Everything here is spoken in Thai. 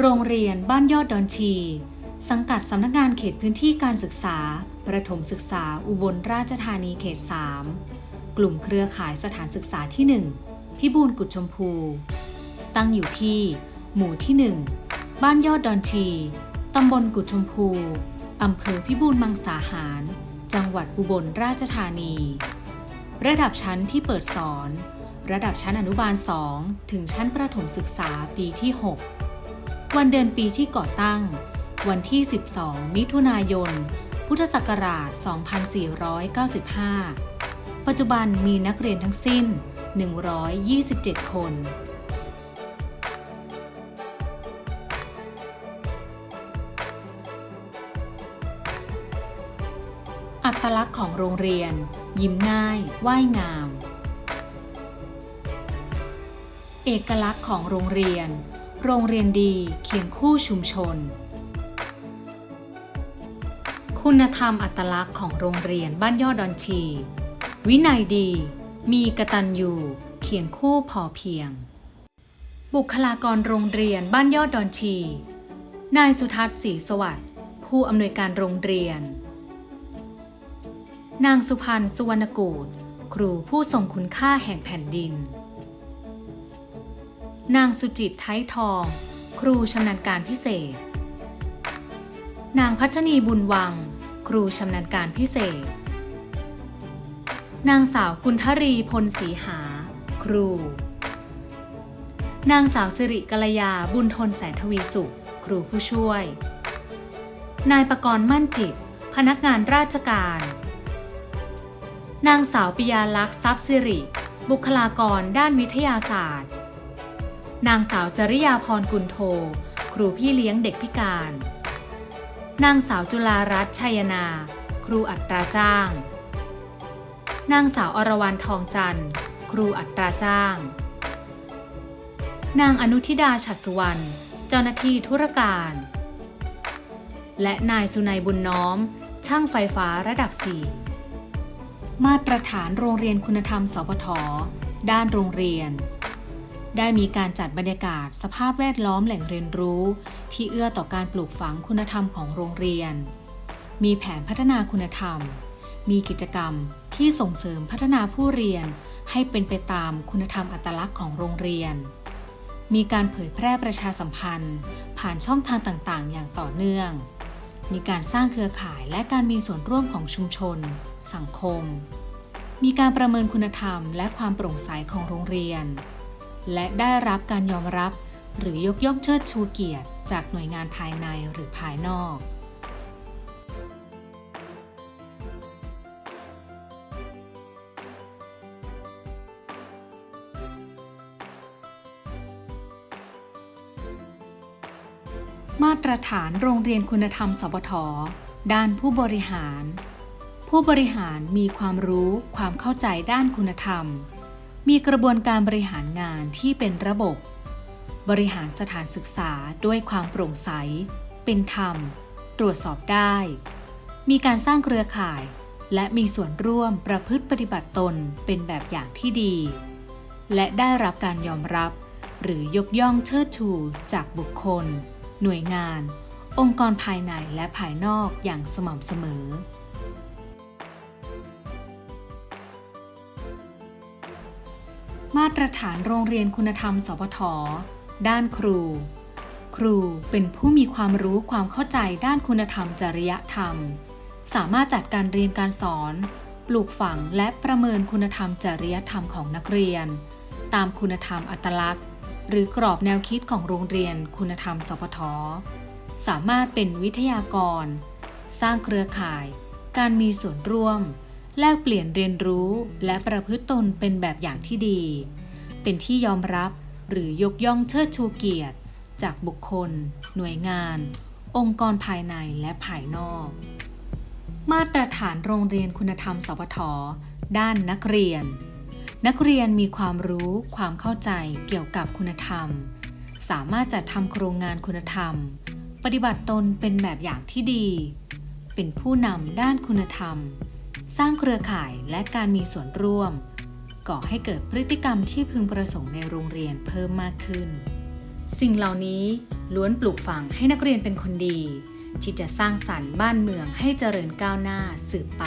โรงเรียนบ้านยอดดอนชี สังกัดสำนักงานเขตพื้นที่การศึกษา ประถมศึกษาอุบลราชธานีเขต 3 กลุ่มเครือข่ายสถานศึกษาที่ 1 พิบูลกุจชมพู ตั้งอยู่ที่ หมู่ที่ 1 บ้านยอดดอนชี ตำบลกุจชมพูอำเภอพิบูลมังสาหาร จังหวัดอุบลราชธานี ระดับชั้นที่เปิดสอน ระดับชั้นอนุบาล 2 ถึงชั้นประถมศึกษาปีที่ 6 วันเดือนปีที่ก่อตั้ง วันที่ 12 มิถุนายน พุทธศักราช 2495 ปัจจุบันมีนักเรียนทั้งสิ้น 127 คนอัตลักษณ์ของโรงเรียน ยิ้มง่ายว่ายงาม เอกลักษณ์ของโรงเรียน โรงเรียนดีเคียงคู่ชุมชน คุณธรรมอัตลักษณ์ของโรงเรียนบ้านยอดดอนชี วินัยดี มีกระตัญญูเคียงคู่พอเพียง บุคลากรโรงเรียนบ้านยอดดอนชี นายสุทัศน์ศรีสวัสดิ์ผู้อำนวยการโรงเรียน นางสุพันธ์สุวรรณกูฏครูผู้ทรงคุณค่าแห่งแผ่นดิน นางสุจิตไทยทอง ครูชำนาญการพิเศษ นางพัชนีบุญวัง ครูชำนาญการพิเศษ นางสาวกุลทรีพลศรีหา ครู นางสาวสิริกัลยาบุญทนแสนทวีสุข ครูผู้ช่วย นายประกรณ์มั่นจิต พนักงานราชการ นางสาวปิยาลักษณ์ทรัพย์สิริ บุคลากรด้านวิทยาศาสตร์ นางสาวจริยาพรกุลโท ครูพี่เลี้ยงเด็กพิการ นางสาวจุฬารัตน์ชัยนา ครูอัตราจ้าง นางสาวอรวรรณทองจันทร์ ครูอัตราจ้าง นางอนุทิดาฉัตรสุวรรณ เจ้าหน้าที่ธุรการ และนายสุนัยบุญน้อม ช่างไฟฟ้าระดับ 4 มาตรฐานโรงเรียนคุณธรรมสพทด้านโรงเรียน ได้มีการจัดบรรยากาศสภาพแวดล้อมแหล่งเรียนรู้ ที่เอื้อต่อการปลูกฝังคุณธรรมของโรงเรียน มีแผนพัฒนาคุณธรรม มีกิจกรรมที่ส่งเสริมพัฒนาผู้เรียนให้เป็นไปตามคุณธรรมอัตลักษณ์ของโรงเรียน มีการเผยแพร่ประชาสัมพันธ์ ผ่านช่องทางต่างๆ อย่างต่อเนื่อง มีการสร้างเครือข่ายและการมีส่วนร่วมของชุมชน สังคม มีการประเมินคุณธรรมและความโปร่งใสของโรงเรียน และได้รับการยอมรับ หรือยกย่องเชิดชูเกียรติ จากหน่วยงานภายในหรือภายนอก มาตรฐานโรงเรียนคุณธรรมสพทด้านผู้บริหาร ผู้บริหารมีความรู้ความเข้าใจด้านคุณธรรม มีกระบวนการบริหารงานที่เป็นระบบ บริหารสถานศึกษาด้วยความโปร่งใส เป็นธรรม ตรวจสอบได้ มีการสร้างเครือข่าย และมีส่วนร่วมประพฤติปฏิบัติตนเป็นแบบอย่างที่ดี และได้รับการยอมรับ หรือยกย่องเชิดชูจากบุคคล หน่วยงาน องค์กรภายในและภายนอกอย่างสม่ำเสมอ มาตรฐานโรงเรียนคุณธรรม สพท ด้านครู ครูเป็นผู้มีความรู้ความเข้าใจด้านคุณธรรมจริยธรรม สามารถจัดการเรียนการสอน ปลูกฝังและประเมินคุณธรรมจริยธรรมของนักเรียน ตามคุณธรรมอัตลักษณ์ หรือกรอบแนวคิดของโรงเรียนคุณธรรม สพท สามารถเป็นวิทยากร สร้างเครือข่าย การมีส่วนร่วม แลกเปลี่ยนเรียนรู้และประพฤติตนเป็นแบบอย่างที่ดี เป็นที่ยอมรับหรือยกย่องเชิดชูเกียรติ จากบุคคล หน่วยงาน องค์กรภายในและภายนอก มาตรฐานโรงเรียนคุณธรรมสพทด้านนักเรียน นักเรียนมีความรู้ความเข้าใจเกี่ยวกับคุณธรรม สามารถจัดทำโครงงานคุณธรรม ปฏิบัติตนเป็นแบบอย่างที่ดี เป็นผู้นำด้านคุณธรรม สร้างเครือข่ายและการมีส่วนร่วม ก่อให้เกิดพฤติกรรมที่พึงประสงค์ในโรงเรียนเพิ่มมากขึ้น สิ่งเหล่านี้ล้วนปลูกฝังให้นักเรียนเป็นคนดี ที่จะสร้างสรรค์บ้านเมืองให้เจริญก้าวหน้าสืบไป